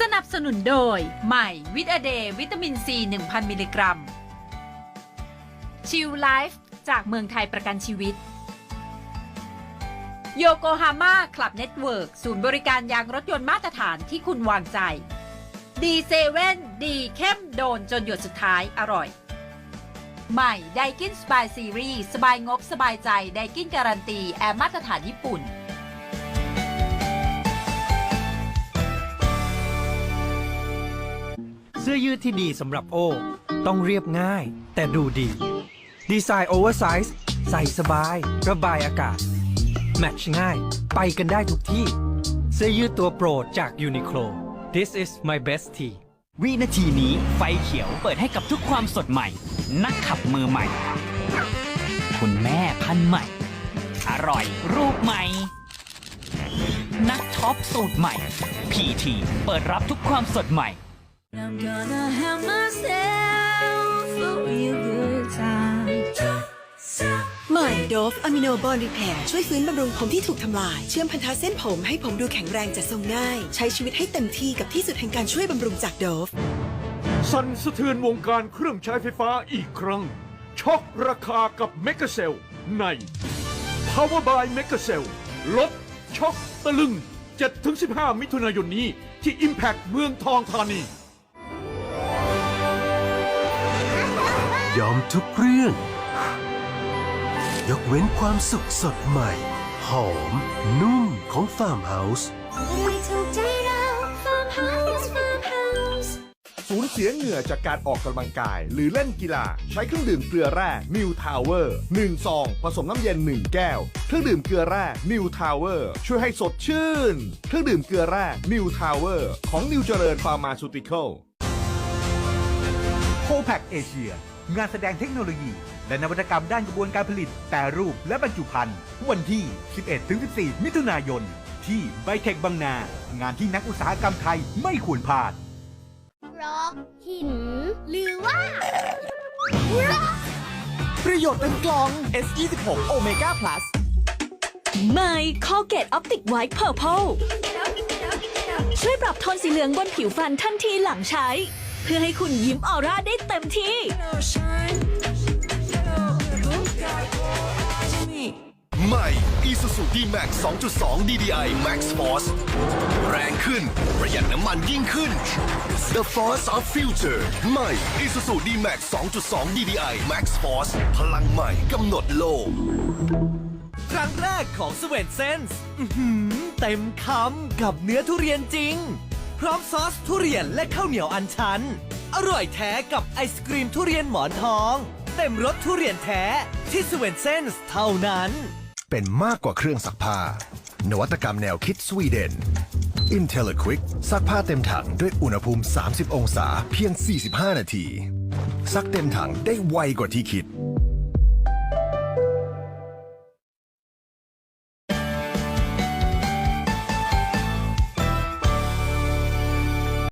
สนับสนุนโดย ใหม่วิตาเดย์วิตามินซี 1000 มิลลิกรัม ชิลไลฟ์จากเมืองไทยประกันชีวิต โยโกฮาม่าคลับเน็ตเวิร์กศูนย์บริการยางรถยนต์มาตรฐานที่คุณวางใจ ดีเซเว่นดีเข้มโดนจนหยดสุดท้ายอร่อย ใหม่ไดกินสบายซีรีส์สบายงบสบายใจไดกินการันตีแอร์มาตรฐานญี่ปุ่น สื้อยืดที่ดีสำหรับโอ้ต้องเรียบง่าย แต่ดูดี ดีไซน์โอเวอร์ไซส์ใส่สบาย ระบายอากาศ แมทช์ง่าย ไปกันได้ทุกที่ เสื้อยืดตัวโปรดจากยูนิโคล This is my best tee วินาทีนี้ไฟเขียวเปิดให้กับทุกความสดใหม่ นักขับมือใหม่ คุณแม่พันใหม่ อร่อยรูปใหม่ นักช็อปสูตรใหม่ PT เปิดรับทุกความสดใหม่ I'm gonna have myself a real good time. ใหม่โดฟอะมิโนบอลรีแพร์ช่วยฟื้นบำรุงผมที่ถูกทำลาย เชื่อมพันธะเส้นผมให้ผมดูแข็งแรงจัดทรงง่าย ใช้ชีวิตให้เต็มที่กับที่สุดแห่งการช่วยบำรุงจากโดฟ สั่นสะเทือนวงการเครื่องใช้ไฟฟ้าอีกครั้ง ช็อกราคากับเมก a เซลใน Power by m e g a c e l ลดช็อกตะลึง 7-15 มิถุนายนนี้ที่ Impact เมืองทองธานี ยอมทุกเรื่อง ยกเว้นความสุขสดใหม่ หอม นุ่มของฟาร์มเฮาส์ไม่ถูกใจเรา farmhouse farmhouse สูญเสียเหงื่อจากการออกกำลังกาย หรือเล่นกีฬา ใช้เครื่องดื่มเกลือแร่ New Tower 1ซอง ผสมน้ำเย็น 1 แก้ว เครื่องดื่มเกลือแร่ New Tower ช่วยให้สดชื่น เครื่องดื่มเกลือแร่ New Tower ของ New เจริญ Pharmaceutical โคแพคเอเชีย งานแสดงเทคโนโลยี และนวัตกรรมด้านกระบวนการผลิตแปรรูปและบรรจุภัณฑ์ วันที่ 11-14 มิถุนายน ที่ไบเทคบางนา งานที่นักอุตสาหกรรมไทยไม่ควรพลาดร็อกหิน หรือว่าประโยชน์เต็มกล่อง S26 Omega Plus ใหม่ Colgate Optic White Purple ช่วยปรับโทนสีเหลืองบนผิวฟันทันทีหลังใช้ เพื่อให้คุณยิ้มออร่าได้เต็มที่ ใหม่ Isuzu D-Max 2.2 DDI Max Force แรงขึ้น ประหยัดน้ำมันยิ่งขึ้น The Force of Future ใหม่ Isuzu D-Max 2.2 DDI Max Force พลังใหม่กำหนดโลก ครั้งแรกของ s w e n s e n s อื้อหือเต็มคำกับเนื้อทุเรียนจริง พร้อมซอสทุเรียนและข้าวเหนียวอันชัน อร่อยแท้กับไอศกรีมทุเรียนหมอนทอง เต็มรสทุเรียนแท้ที่ s w e n s e n s เท่านั้น เป็นมากกว่าเครื่องซักผ้า นวัตกรรมแนวคิดสวีเดน IntelliQuick ซักผ้าเต็มถังด้วยอุณหภูมิ 30 องศาเพียง 45 นาที ซักเต็มถังได้ไวกว่าที่คิด